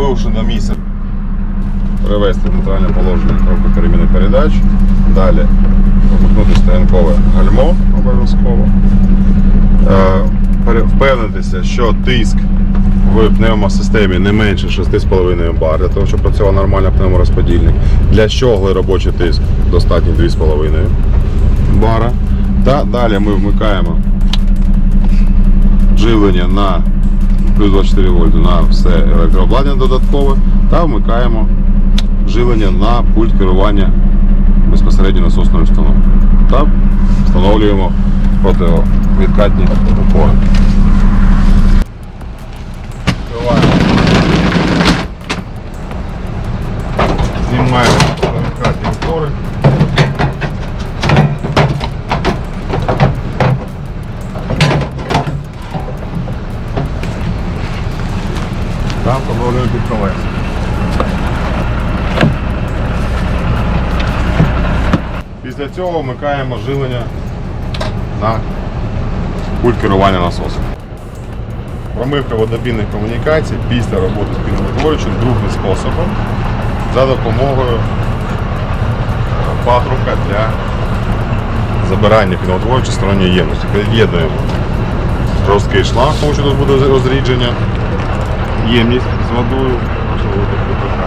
прибувши до місця, привести в нейтральне положення кропки переміни передач. Далі вмикнути стоянкове гальмо обов'язково. Е, Впевнитися, що тиск в пневмосистемі не менше 6,5 бар, для того, щоб працював нормально пневморозподільник. Для щогли робочий тиск достатньо 2,5 бара. Та далі ми вмикаємо живлення на плюс 24 вольти на все електрообладнання додаткове та вмикаємо живлення на пульт керування безпосередньо насосною установкою. Та встановлюємо противовідкатні опори. Та встановлюємо. Після цього вмикаємо живлення на пульт керування насосом. Промивка водобійних комунікацій після роботи з піновидвоюючим другим способом за допомогою патрубка для забирання піновидвоюючої сторонньої ємності. Під'єднуємо жорсткий шланг, тому що тут буде розрідження, ємність з водою. в нашому така.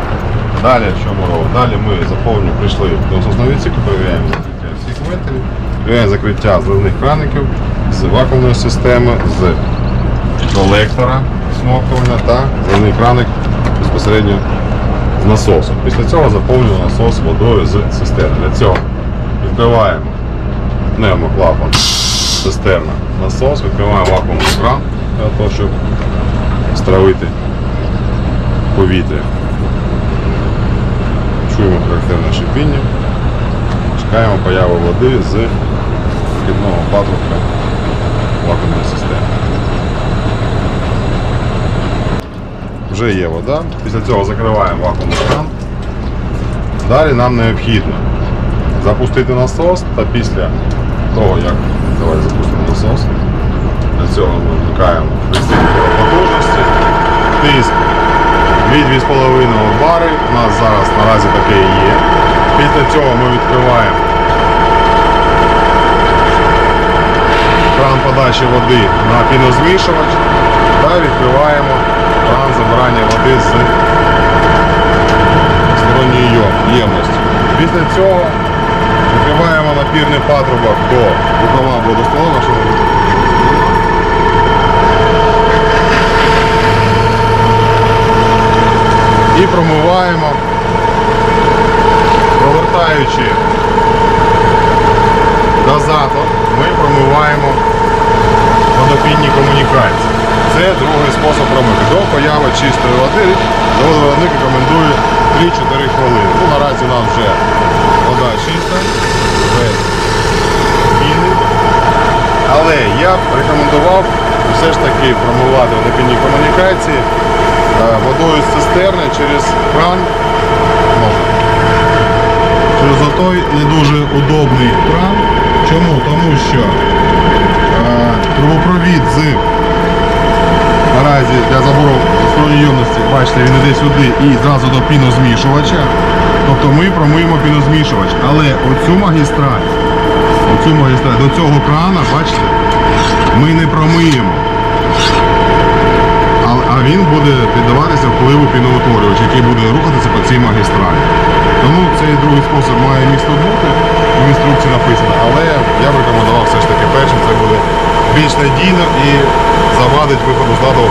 Далі що ми робимо? Далі ми заповнюємо, прийшли до відсіку, перевіряємо закриття всіх вентилів, перевіряємо закриття зливних краників з вакуумної системи, з колектора смоктування та зливний краник безпосередньо з насосом. Після цього заповнюємо насос водою з цистерни. Для цього відкриваємо пневмоклапан цистерна насос, відкриваємо вакуумний кран для того, щоб стравити повітря. Чуємо характерне шипіння. Чекаємо появи води з вхідного патрубка вакуумної системи. Вже є вода. Після цього закриваємо вакуумний кран. Далі нам необхідно запустити насос та після того, як давай запустимо насос, для цього ми вмикаємо пристрій потужності, тиск 2-2,5 бари. У нас зараз наразі таке і є. Після цього ми відкриваємо кран подачі води на пінозмішувач та відкриваємо кран забирання води з сторонньої ємності. Після цього відкриваємо напірний патрубок до рукава водостола нашого і промиваємо, провертаючи дозатор, ми промиваємо водопінні комунікації. Це другий спосіб промивки. До появи чистої води заводовник рекомендує 3-4 хвилини. Ну, наразі у нас вже вода чиста, без піни. Але я б рекомендував все ж таки промивати водопінні комунікації водою з цистерни через кран. Через отой не дуже удобний кран. Чому? Тому що е, трубопровід з наразі для забору своєї ємності, бачите, він іде сюди і зразу до пінозмішувача. Тобто ми промиємо пінозмішувач. Але оцю магістраль, оцю магістраль до цього крана, бачите, ми не промиємо. Він буде піддаватися впливу піноутворювач, який буде рухатися по цій магістралі. Тому цей другий спосіб має місто бути, в інструкції написано, але я б рекомендував все ж таки першим, це буде більш надійно і завадить виходу з ладу